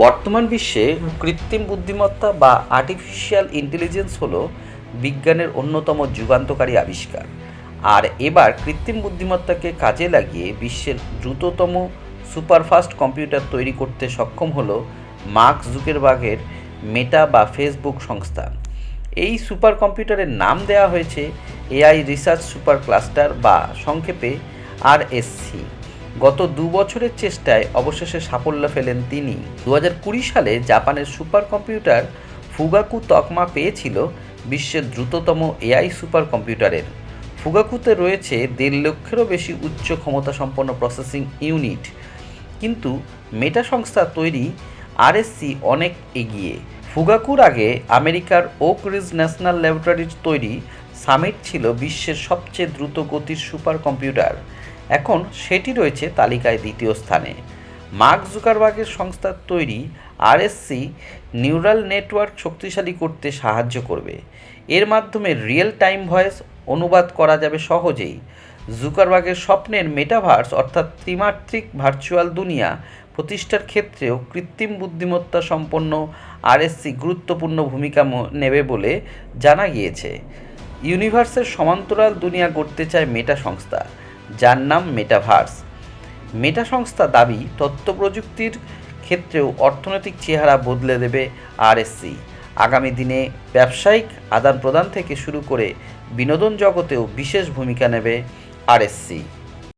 বর্তমান বিশ্বে কৃত্রিম বুদ্ধিমত্তা বা আর্টিফিশিয়াল ইন্টেলিজেন্স হলো বিজ্ঞানের অন্যতম যুগান্তকারী আবিষ্কার। আর এবার কৃত্রিম বুদ্ধিমত্তাকে কাজে লাগিয়ে বিশ্বের দ্রুততম সুপারফাস্ট কম্পিউটার তৈরি করতে সক্ষম হলো মার্ক জুকেরবার্গের মেটা বা ফেসবুক সংস্থা। এই সুপার কম্পিউটারের নাম দেওয়া হয়েছে এআই রিসার্চ সুপার ক্লাস্টার বা সংক্ষেপে আরএসসি। গত দু বছরের চেষ্টায় অবশেষে সাফল্য ফেলেন তিনি। দু সালে জাপানের সুপার কম্পিউটার ফুগাকু তকমা পেয়েছিল বিশ্বের দ্রুততম এআই সুপার কম্পিউটারের ফুগাকুতে রয়েছে দেড় লক্ষেরও বেশি উচ্চ ক্ষমতা সম্পন্ন প্রসেসিং ইউনিট। কিন্তু মেটা সংস্থা তৈরি আরএসসি অনেক এগিয়ে। ফুগাকুর আগে আমেরিকার ওক রিজ ন্যাশনাল ল্যাবরেটরির তৈরি সামিট ছিল বিশ্বের সবচেয়ে দ্রুত গতির সুপার কম্পিউটার এখন সেটি রয়েছে তালিকায় দ্বিতীয় স্থানে। মার্ক জুকারবার্গের সংস্থার তৈরি আরএসসি নিউরাল নেটওয়ার্ক শক্তিশালী করতে সাহায্য করবে। এর মাধ্যমে রিয়েল টাইম ভয়েস অনুবাদ করা যাবে সহজেই। জুকারবার্গের স্বপ্নের মেটাভার্স অর্থাৎ ত্রিমাত্রিক ভার্চুয়াল দুনিয়া প্রতিষ্ঠার ক্ষেত্রেও কৃত্রিম বুদ্ধিমত্তা সম্পন্ন আরএসসি গুরুত্বপূর্ণ ভূমিকা নেবে বলে জানা গিয়েছে। ইউনিভার্সের সমান্তরাল দুনিয়া গড়তে চায় মেটা সংস্থা। যার নাম মেটাভার্স মেটা সংস্থা দাবি, তথ্য প্রযুক্তির ক্ষেত্রেও অর্থনৈতিক চেহারা বদলে দেবে আরএসসি আগামী দিনে ব্যবসায়িক আদান প্রদান থেকে শুরু করে বিনোদন জগতেও বিশেষ ভূমিকা নেবে আরএসসি